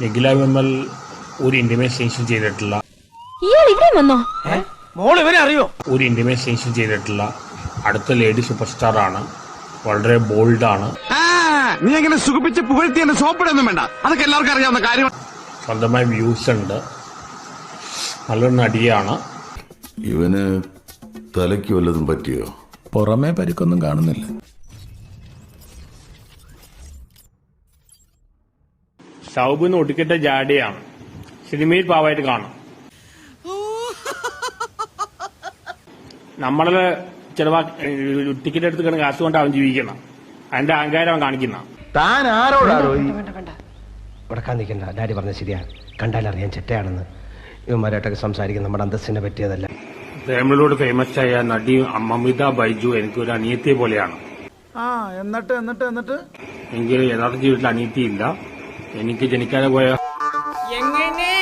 നിഖില വിമൽ ഒരു ഇന്റിമേഷൻ ചെയ്തിട്ടുള്ള ഇയാൾ ഇവിടെ വന്നോ? മോൾ ഇവനെ അറിയോ? ഒരു ഇന്റിമേഷൻ ചെയ്തിട്ടുള്ള അടുത്ത ലേഡി സൂപ്പർ സ്റ്റാർ ആണ്. വളരെ ബോൾഡ് ആണ്. നീ അങ്ങനെ സുഖിപ്പിച്ച് പുകഴ്ത്തി എന്നെ സോപ്പിടൊന്നും വേണ്ട. അതൊക്കെ എല്ലാവർക്കും അറിയാവുന്ന കാര്യം. സ്വന്തമായി വ്യൂസ് ഉണ്ട്. നല്ലൊരു നടിയാണ്. ഇവന് തലയ്ക്ക് വല്ലതും പറ്റിയോ? പുറമേ പരിക്കൊന്നും കാണുന്നില്ല. ഷൗബിന്ന് ഒടുക്കിട്ട ജാഡിയാണ്. സിനിമയിൽ പാവായിട്ട് കാണും. നമ്മളെ ചിലവാ ടിക്കറ്റ് എടുത്ത് കിടന്ന് കാശ് കൊണ്ട് അവൻ ജീവിക്കണം. അതിന്റെ അഹങ്കാരം അവൻ കാണിക്കുന്ന. താൻ ആരോടാണോ ഉടക്കാൻ നിൽക്കണ്ട ഡാഡി പറഞ്ഞ ശരിയാ കണ്ടാലറിയാൻ ചെറ്റയാണെന്ന്. ഇവന്മാരായിട്ടൊക്കെ സംസാരിക്കുന്ന നമ്മുടെ അന്തസ്സിനെ പറ്റിയതല്ല. ഫാമിലിയോട് ഫേമസ് ആയ നടി അമിത ബൈജു എനിക്ക് ഒരു അനിയത്തിയെ പോലെയാണ്. ആ എന്നിട്ട് എന്നിട്ട് എന്നിട്ട്? എനിക്ക് യഥാർത്ഥ ജീവിതത്തിൽ അനിയത്തിയില്ല. എനിക്ക് ജനിക്കാതെ പോയോ എങ്ങനെ?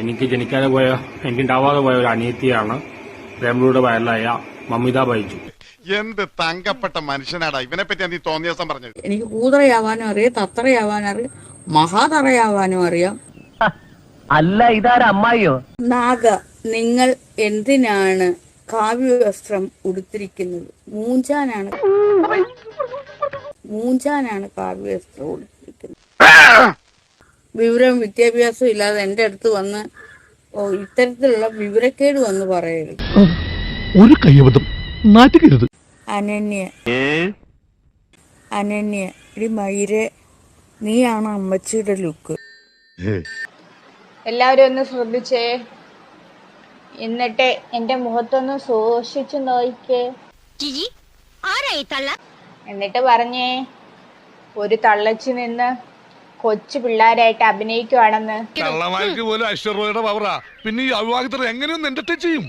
എനിക്ക് ജനിക്കാതെ പോയോ എനിക്ക് ഉണ്ടാവാതെ പോയ ഒരു അനിയത്തിയാണ് ഫാമിലിയുടെ വയറിലായ മമിത ബൈജു. എന്ത് തങ്കപ്പെട്ട മനുഷ്യനാടാ? ഇവനെ പറ്റി നീ തോന്നിയ ദിവസം പറഞ്ഞത്? എനിക്ക് കൂതറയാവാനും അറിയാം തത്രയാവാനും അറിയാം മഹാതറയാവാനും അറിയാം. അല്ല ഇതാര അമ്മായിയോ? നാഗ നിങ്ങൾ എന്തിനാണ് കാവ്യ വസ്ത്രം ഉടുത്തിരിക്കുന്നത്? മൂഞ്ചാനാണ് മൂഞ്ചാനാണ് കാവ്യവസ്ത്രം ഉടുത്തിരിക്കുന്നത്. വിവരം വിദ്യാഭ്യാസം ഇല്ലാതെ എന്റെ അടുത്ത് വന്ന് ഇത്തരത്തിലുള്ള വിവരക്കേട് വന്ന് പറയരുത്. ഒരു കയ്യബദ്ധം. നാറ്റുകരുത് അനന്യ. അനന്യ ഇടി മയിരെ നീയാണ് അമ്മച്ചിയുടെ ലുക്ക്. എല്ലാവരും ഒന്ന് ശ്രദ്ധിച്ചേ. എന്നിട്ട് എന്റെ മുഖത്തൊന്ന് സൂക്ഷിച്ചു നോക്കിക്കേ എന്നിട്ട് പറഞ്ഞേ ഒരു തള്ളച്ചു നിന്ന് കൊച്ചു പിള്ളേരായിട്ട് അഭിനയിക്കുവാണെന്ന്. പോലും പവറാ പിന്നെ ഈ അവിവാഹിതർ എങ്ങനെയൊന്നും എന്റർടൈൻ ചെയ്യും?